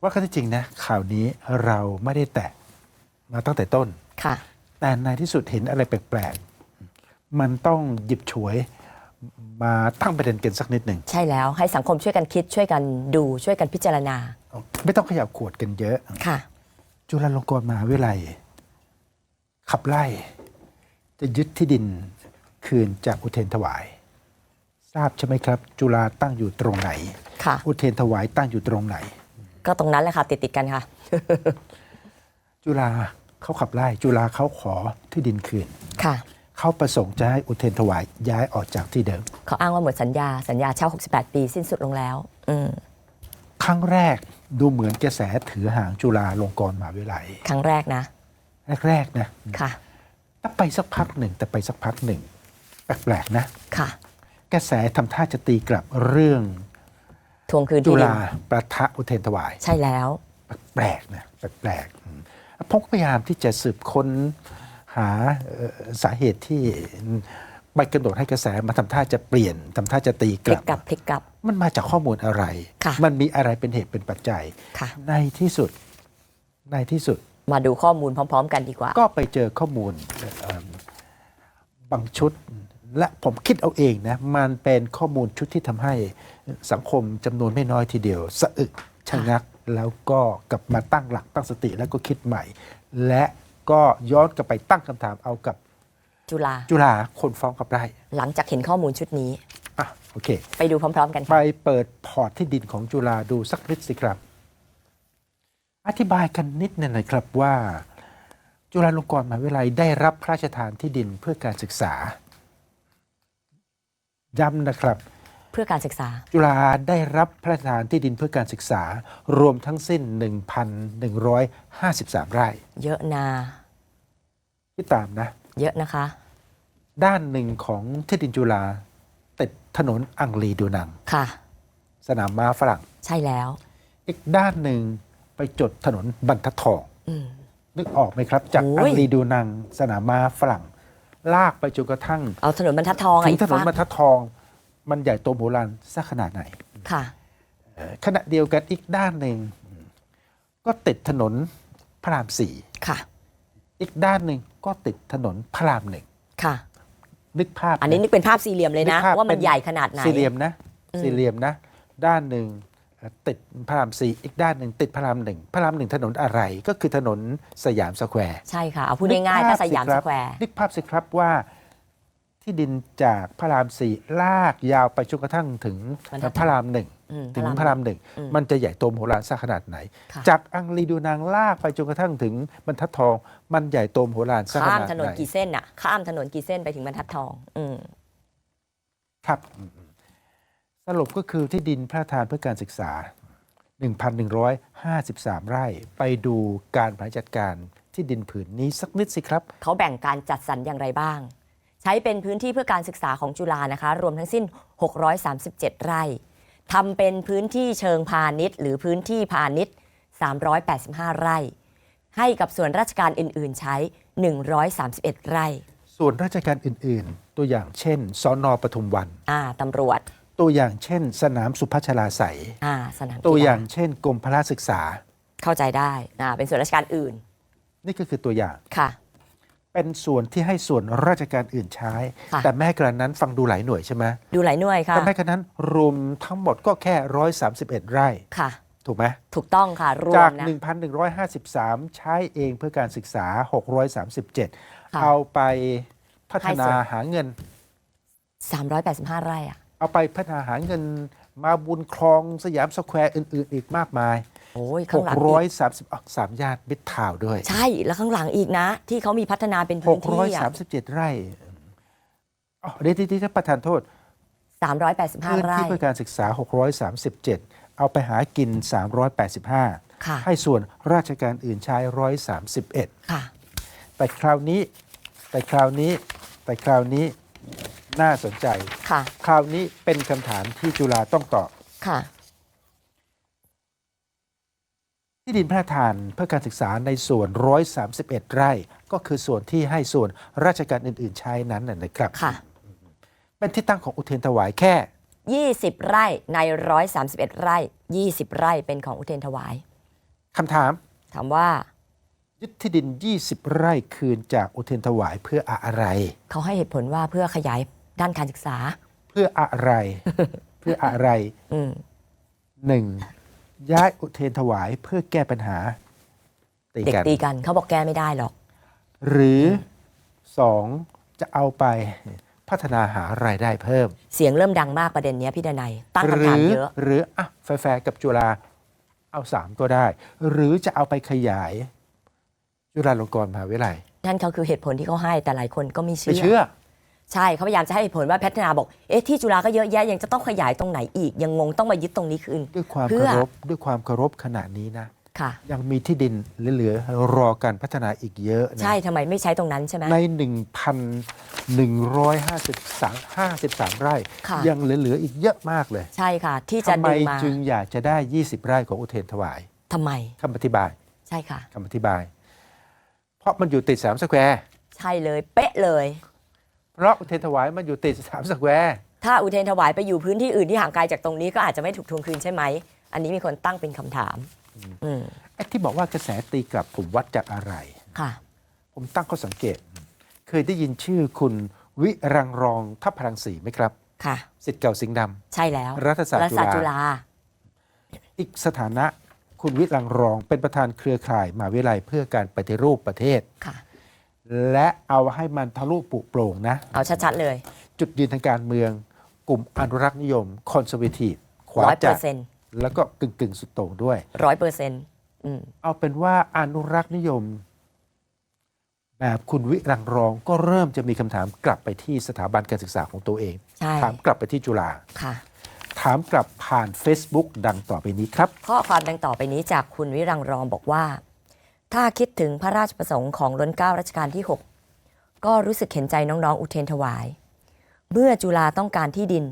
ว่าข้อเท็จจริงนะข่าวนี้เราไม่ได้แตะมาตั้งแต่ต้น ค่ะ แต่ในที่สุดเห็นอะไรแปลกๆ มันต้องหยิบฉวยมาตั้งประเด็นกันสักนิดหนึ่ง ใช่แล้วให้สังคมช่วยกันคิดช่วยกันดูช่วยกันพิจารณา ไม่ต้องขยับขวดกันเยอะ ค่ะ จุฬาลงกรณ์มหาวิทยาลัย ขับไล่ จะยึดที่ดินคืนจากอุเทรนถวาย ทราบใช่ไหมครับ จุฬาตั้งอยู่ตรงไหน ค่ะ อุเทรนถวายตั้งอยู่ตรงไหน ก็ตรงนั้นแหละค่ะติดติดๆกันค่ะ จุฬาเขาขับไล่จุฬาเขาขอที่ดินคืน ค่ะ เขาประสงค์จะให้อุเทรนถวายย้ายออกจากที่เดิม เขาอ้างว่าหมดสัญญา สัญญาเช่า 68 ปีสิ้นสุดลงแล้ว อืมครั้งแรกดูเหมือนกระแสถือหางจุฬาลงกรณ์มหาวิทยาลัยครั้งแรกนะ แรกๆนะค่ะแต่ไปสักพักหนึ่งแต่ไปสักพักหนึ่ง แปลกๆนะ ค่ะ กระแสทำท่าจะตีกลับเรื่อง ทวงคืนจุที่ดินฬาประทะอุเทรนถวาย ใช่แล้ว แปลกๆนะแปลกๆอืมผมก็พยายามที่จะสืบค้นหาเอ่อสาเหตุที่ไปกระโดดให้กระแสมาทำท่าจะเปลี่ยนทำท่าจะตีกพลิลักบกลับพลิกกลับ มันมาจากข้อมูลอะไร ค่ะ มันมีอะไรเป็นเหตุเป็นปัจจัย ค่ะ ในที่สุด ในที่สุดมาดูข้อมูลพร้อม ๆ กันดีกว่า ก็ไปเจอข้อมูลเอิ่มบางชุด และผมคิดเอาเองนะ มันเป็นข้อมูลชุดที่ทำให้สังคมจำนวนไม่น้อยทีเดียว สะอึกชะงักแล้วก็กลับมาตั้งหลักตั้งสติแล้วก็คิดใหม่ และก็ย้อนกลับไปตั้งคำถามเอากับจุฬาจุฬาคนฟ้องกับไร่หลังจากเห็นข้อมูลชุดนี้อะโอเค ไปดูพร้อม ๆ กันไปค่ะเปิดพอร์ตที่ดินของจุฬาดูสักนิดสิครับ อธิบายกันนิดหนึงหน่อยครับว่า จุฬาลงกรณ์มหาวิทยาลัยได้รับพระราชทานที่ดินเพื่อการศึกษา ย้ำนะครับ เพื่อการศึกษา จุฬาได้รับพระราชทานที่ดินเพื่อการศึกษา รวมทั้งสิ้น 1,153 ไร่ เยอะนา ที่ตามนะ เยอะนะคะ ด้านหนึ่งของที่ดินจุฬาติดถนนอังรีดูนัง ค่ะ สนามม้าฝรั่ง ใช่แล้ว อีกด้านหนึ่งไปจดถนนบรรทัดทอง อืม นึกออกไหมครับ จากโอ้อัย งรีดูนัง สนามม้าฝรั่ง ลากไปจนกระทั่งเอาถนนบรรทัดทองอะถึอีงกถนนฝั่งบรรทัดทอง มันใหญ่โตโบราณสักขนาดไหนค่ะเอ่อขณะเดียวกันอีกด้านหนึ่ง ก็ติดถนนพระรามสี่ค่ะ อีกด้านหนึ่งก็ติดถนนพระรามหนึ่งค่ะ นึกภาพ อันนี้นึกเป็นภาพสี่เหลี่ยมเลยนะนึกภพว่ามันเป็ใหญ่ขนาดไหนสี่เหลี่ยมนะอืมสี่เหลี่ยมนะ ด้านหนึ่งเอ่อ ติดพระรามสี่อีกด้านหนึ่งติดพระรามหนึ่งพระรามหนึ่งถนนอะไรก็คือถนนสยามสแควร์ใช่ค่ะ เอาพูดง่ายๆถ้าสยามสแควร์นึกภาพสิครับว่าที่ดินจากพระรามสี่ลากยาวไปจนกระทั่งถึงบรรทัดพระรามหนึ่งอืมถึงพระรามหนึ่งอืมมันจะใหญ่โตมโหฬารสักขนาดไหนค่ะจากอังรีดูนางลากไปจนกระทั่งถึงบรรทัดทอง มันใหญ่โตมโหฬารสักขข้ามนาดถนนไหนกี่เส้นอะข้ามถนนกี่เส้นไปถึงบรรทัดทอง อืมครับอืม สรุปก็คือที่ดินพระราชทานเพื่อการศึกษา 1,153 ไร่ไปดูการบริหารจัดการที่ดินผืนนี้สักนิดสิครับ เขาแบ่งการจัดสรรอย่างไรบ้าง ใช้เป็นพื้นที่เพื่อการศึกษาของจุฬานะคะ รวมทั้งสิ้น 637 ไร่ทำเป็นพื้นที่เชิงพาณิชย์ หรือพื้นที่พาณิชย์ 385 ไร่ ให้กับส่วนราชการอื่น ๆ ใช้ 131 ไร่ ส่วนราชการอื่น ๆ ตัวอย่างเช่นสอนอปทุมวัน อ่าตำรวจ ตัวอย่างเช่น สนามสุพัชลาใสยอ่าสนามกีฬตัวอย่างเช่น กรมพละศึกษา เข้าใจได้อ่าเป็นส่วนราชการอื่น นี่ก็คือตัวอย่าง ค่ะ เป็นส่วนที่ให้ส่วนราชการอื่นใช้ ค่ะ แต่แม้กระนั้นฟังดูหลายหน่วยใช่ไหมดูหลายหน่วยค่ะ แต่แม้กระนั้นรวมทั้งหมดก็แค่ 131 ไร่ ค่ะ ถูกไหมถูกต้องค่ะ รวจากมนะ 1,153 ใช้เองเพื่อการศึกษา 637 ค่ะเอาไปพัฒให้นาส่วน หาเงิน 385 ไร่อะ เอาไปพัฒนาหาเงินมาบุญคลองสยามสแควร์อื่น ๆ อีกมากมายโอ้ยข้างหลังอีก630อะสามญาติมิตรทาวน์ด้วย ใช่แล้วข้างหลังอีกนะ ที่เขามีพัฒนาเป็นพื้นที่อะ637 ไร่อ๋อเดี๋ยวที่ท่านประธานโทษ385 พื้นไร่ ที่เพื่อการศึกษา 637 เอาไปหากิน385ค่ะให้ส่วนราชการอื่นใช้ 131 ค่ะ แต่คราวนี้ แต่คราวนี้ แต่คราวนี้ น่าสนใจ ค่ะ คราวนี้เป็นคำถามที่จุฬาต้องตอบ ค่ะ ที่ดินพระราชทานเพื่อการศึกษาในส่วน 131 ไร่ ก็คือส่วนที่ให้ส่วนราชการอื่น ๆ ใช้นั้นนะนะครับ ค่ะ เป็นที่ตั้งของอุเทรนถวายแค่ 20 ไร่ใน 131 ไร่ 20 ไร่เป็นของอุเทรนถวาย คำถาม ถามว่ายึดที่ดิน 20 ไร่คืนจากอุเทรนถวายเพื่ออะไร เขาให้เหตุผลว่าเพื่อขยาย ด้านการศึกษา เพื่ออะไร เพื่ออะไรอืมหนึ่งย้ายอุเทรนถวายเพื่อแก้ปัญหาตีเด็กกัน ตีกันเขาบอกแก้ไม่ได้หรอก หรือสองจะเอาไปพัฒนาหารายได้เพิ่ม เสียงเริ่มดังมากประเด็นเนี้ยพี่ดนัยตั้งหคำรืถามเยอะ หรืออะแฟร์ๆกับจุฬาเอาสามก็ได้ หรือจะเอาไปขยาย จุฬาลงกรณ์มหาวิทยาลัยนั่นเขาคือเหตุผลที่เขาให้แต่หลายคนก็ไม่ไม่เชื่เชื่อ ใช่เขาพยายามจะให้เหตุผลว่าพัฒนาบอกเอ๊ะที่จุฬาก็เยอะแยะยังจะต้องขยายตรงไหนอีก ยังงงต้องมายึดตรงนี้คืนด้วยความเพื่เคาอรพด้วยความเคารพขณะนี้นะค่ะ ยังมีที่ดินเหลือๆรอการพัฒนาอีกเยอะนะใช่ทำไมไม่ใช้ตรงนั้นใช่ไหมใน 1,153 53ไร่ ค่ะ ยังเหลือๆอีกเยอะมากเลยใช่ค่ะ ที่จะทำไมดึงมาจึงอยากจะได้ 20 ไร่ของอุเทรนถวายทำไมคำอธิบายใช่ค่ะ คำอธิบาย เพราะมันอยู่ติดสามสแควร์ ใช่เลย เป๊ะเลย เพราะอุเทรนถวายมันอยู่ติดสามสแควร์ถ้าอุเทรนถวายไปอยู่พื้นที่อื่นที่ห่างไกลจากตรงนี้ก็อาจจะไม่ถูกทวงคืนใช่ไหม อันนี้มีคนตั้งเป็นคำถาม อืมไอ้ที่บอกว่ากระแสตีกลับผมวัดจากอะไร ค่ะ ผมตั้งข้อสังเกต เคยได้ยินชื่อคุณวิรังรองทัพพลังศรีไหมครับค่ะ สิทธิ์เก่าสิงห์ดใช่แล้วำรัฐศาสตรัร์ฐจุศาสตร์จุฬาฬาอีกสถานะคุณวิรังรองเป็นประธานเครือข่ายมหาวิทยาลัยเพื่อการปฏิรูปประเทศ ค่ะ และเอาให้มันทะลุปุโปร่งนะ เอาชัดๆเลย จุดยืนทางการเมืองกลุ่มอนุรักษ์นิยมคอนเซอร์วทีฟขวาร้อยเปอจัดร์เซ็นต์แล้วก็กึ่งกึ่งๆสุดโต่งด้วย ร้อยเปอร์เซ็นต์อืมเอาเป็นว่าอนุรักษ์นิยม แบบคุณวิรังรองก็เริ่มจะมีคำถามกลับไปที่สถาบันการศึกษาของตัวเอง ใช่ถามกลับไปที่จุฬาค่ะ ถามกลับผ่าน Facebook ดังต่อไปนี้ครับ ข้อความดังต่อไปนี้จากคุณวิรังรองบอกว่า ถ้าคิดถึงพระราชประสงค์ของล้นเก้ารัชกาลที่ 6 ก็รู้สึกเห็นใจน้องๆ อุเทนถวาย เมื่อจุฬาต้องการที่ดิน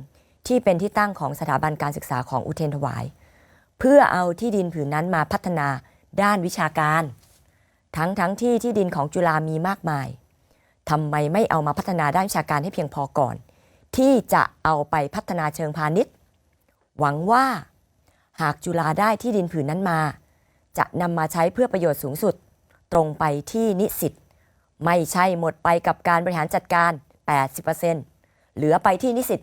ที่เป็นที่ตั้งของสถาบันการศึกษาของอุเทนถวาย เพื่อเอาที่ดินผืนนั้นมาพัฒนาด้านวิชาการ ทั้งทั้งที่ที่ดินของจุฬามีมากมายทำไมไม่เอามาพัฒนาด้านวิชาการให้เพียงพอก่อน ที่จะเอาไปพัฒนาเชิงพาณิชย์ หวังว่า หากจุฬาได้ที่ดินผืนนั้นมา จะนำมาใช้เพื่อประโยชน์สูงสุด ตรงไปที่นิสิตไม่ใช่หมดไปกับการบริหารจัดการ 80%เหลือไปที่นิสิต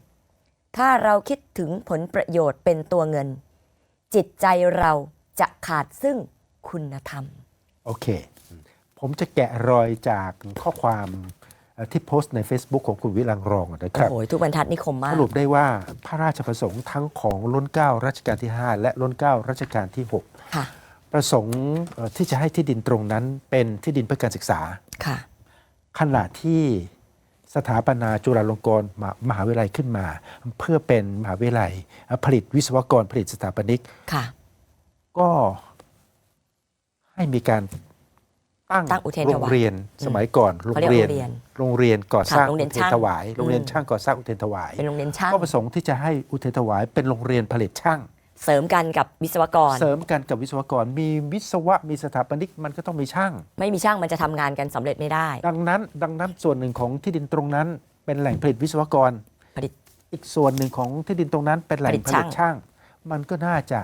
20%ถ้าเราคิดถึงผลประโยชน์เป็นตัวเงิน จิตใจเราจะขาดซึ่งคุณธรรม โอเค ผมจะแกะรอยจากข้อความ ที่โพสต์ใน Facebook ของคุณวิรังรองนะคโอ้รับโหทุกบรรทัดนี่คมมาสกรุปได้ว่าพระราชประสงค์ทั้งของล้นเกล้ารัชกาลที่ 5 และล้นเกล้ารัชกาลที่ค่ะ6ประสงค์เอ่อที่จะให้ที่ดินตรงนั้นเป็นที่ดินเพื่อการศึกษาค่ะขณะที่สถาปนาจุฬาลงกรณ์มหามหาวิทยาลัยขึ้นมา เพื่อเป็นมหาวิทยาลัย ผลิตวิศวกรผลิตสถาปนิกค่ะก็ให้มีการ ตั้งตั้งอุเทรนโรถงวายเรียนสมัยก่อนโรงเขาเรียกเรียนโรงเรียนโรงเรียนก่อสร้างค่ะโรงเรียนอุเทรนช่างถวายโรงเรียนอืม ช่างก่อสร้างอุเทรนถวายเป็นโรงเรียนช่างก็ประสงค์ที่จะให้อุเทรนถวายเป็นโรงเรียนผลิตช่าง เสริมกันกับวิศวกร เสริมกันกับวิศวกร มีวิศวะมีสถาปนิกมันก็ต้องมีช่าง ไม่มีช่างมันจะทำงานกันสำเร็จไม่ได้ ดังนั้นดังนั้นส่วนหนึ่งของที่ดินตรงนั้น เป็นแหล่งผลิตวิศวกร ผลิตอีกส่วนหนึ่งของที่ดินตรงนั้นเป็นแหล่งผลิตผลิตช่าง ช่าง มันก็น่าจะ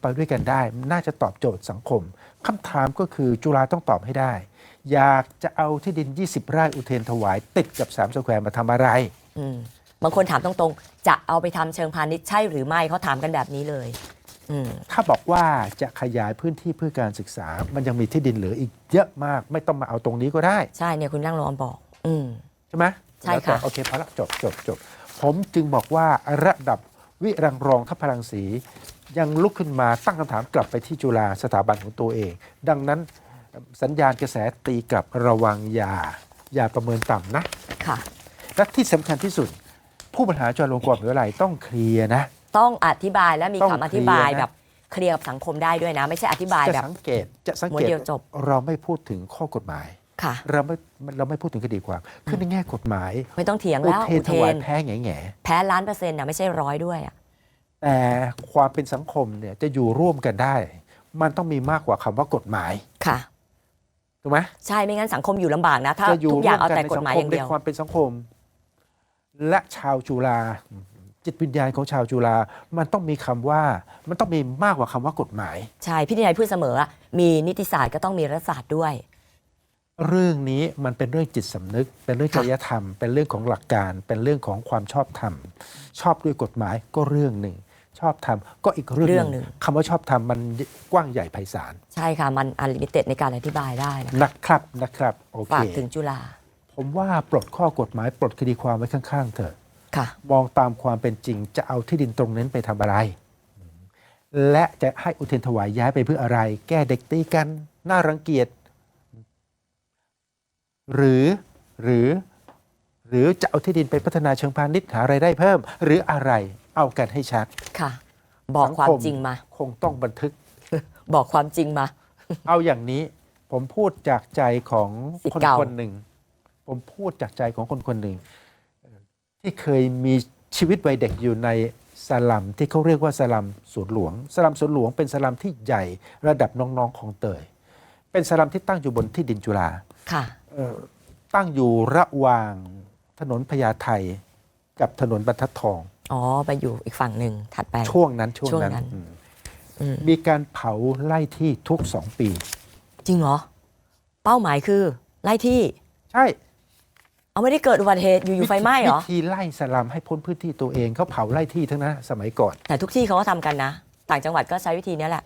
ไปด้วยกันได้ น่าจะตอบโจทย์สังคมคำถามก็คือจุฬาต้องตอบให้ได้ อยากจะเอาที่ดิน 20 ไร่อุเทรนถวาย ติดกับ3ามสแควร์มาทำอะไรอืมบางคนถามตรงๆ จะเอาไปทำเชิงพาณิชย์ใช่หรือไม่เขาถามกันแบบนี้เลยอืมถ้าบอกว่าจะขยายพื้นที่เพื่อการศึกษา มันยังมีที่ดินเหลืออีกเยอะมาก ไม่ต้องมาเอาตรงนี้ก็ได้ ใช่เนี่ยคุณนั่งรอนบอก อืมใช่ไหมใช่ค่ะแล้วก็โอเคพอละจบจบจบผมจึงบอกว่าระดับวิรังรองทัพพลังศรี ยังลุกขึ้นมาตั้งคำถามกลับไปที่จุฬาสถาบันของตัวเอง ดังนั้นสัญญาณกระแสตีกลับระวังอย่าอย่าประเมินต่ำนะ ค่ะ และที่สำคัญที่สุด ผู้บริหารจุฬาลงกรณ์มหาวิทยาลัยต้องเคลียร์นะ ต้องอธิบายและมีต้องคำอธิบายเคลียร์นะ แบบเคลียร์กับสังคมได้ด้วยนะ ไม่ใช่อธิบายจะแบบ สังเกตจะสังเกม้วตนเดียวจบ เราไม่พูดถึงข้อกฎหมาย ค่ะ เราไม่เราไม่พูดถึงคดีความคือในแง่กฎหมายไม่ต้องเถียงอุแล้วเทนอุถเทวายนแพ้แง่แง่แพ้ล้านเปอร์เซ็นต์นะไม่ใช่ร้อยด้วยอะ แต่ความเป็นสังคมเนี่ยจะอยู่ร่วมกันได้ มันต้องมีมากกว่าคำว่ากฎหมายค่ะถูกไหมใช่ไม่งั้นสังคมอยู่ลำบากนะถ้าจะอยู่ทุกอร่ย่าวงมเอากันแต่ในกฎสังหมายคอมย่างในเดียว ความเป็นสังคม และชาวจุฬาจิตวิญญาณของชาวจุฬามันต้องมีคำว่า มันต้องมีมากกว่าคำว่ากฎหมาย ใช่พี่ทนายพูดเสมออะมีนิติศาสตร์ก็ต้องมีรัฐศาสตร์ด้วย เรื่องนี้มันเป็นเรื่องจิตสำนึก เป็นเรื่องจค่ะริยธรรม เป็นเรื่องของหลักการ เป็นเรื่องของความชอบธรรม ชอบด้วยกฎหมายก็เรื่องหนึ่ง ชอบธรรมก็อีกเรื่องเรื่หองหนึ่นึ่งงคำว่าชอบธรรมมันกว้างใหญ่ไพศาล ใช่ค่ะ มันอันลิมิเต็ดในการอธิบายได้นะนะครับนะครับโอเคฝากถึงจุฬาผมว่าปลดข้อกฎหมายปลดคดีความไว้ข้าง ๆ เถอะค่ะ มองตามความเป็นจริงจะเอาที่ดินตรงนั้นไปทำอะไร และจะให้อุเทนถวายย้ายไปเพื่ออะไร แก้เด็กตีกันน่ารังเกียจหรือหรือ หรือจะเอาที่ดินไปพัฒนาเชิงพาณิชย์หารายได้เพิ่ม หรืออะไร เอากันให้ชัดค่ะ บอกสังความคมจริงมา คงต้องบันทึก บอกความจริงมา เอาอย่างนี้ ผมพูดจากใจของสิทธิ์คนเก่า คนหนึ่ง ผมพูดจากใจของคนคนหนึ่งเอ่อที่เคยมีชีวิตวัยเด็กอยู่ในสลัมที่เขาเรียกว่าสลัมสวนหลวง สลัมสวนหลวงเป็นสลัมที่ใหญ่ระดับน้องๆของเตย เป็นสลัมที่ตั้งอยู่บนที่ดินจุฬา ค่ะ เอ่อตั้งอยู่ระหว่างถนนพญาไทกับถนนบรรทัดทอง อ๋อ ไปอยู่อีกฝั่งหนึ่งถัดไป ช่วงนั้นช่วงช่วงนั้นั้น นอืมอืมมีการเผาไล่ที่ทุกสองปี จริงเหรอ เป้าหมายคือ ไล่ที่ ใช่เอาไม่ได้เกิดอุบัติเหตุอยู่ๆไฟไหม้เหรอ วิธีไล่สลัมให้พ้นพื้นที่ตัวเองเขาเผาไล่ที่ทั้งนั้นสมัยก่อน แต่ทุกที่เขาก็ทำกันนะ ต่างจังหวัดก็ใช้วิธีนี้แหละ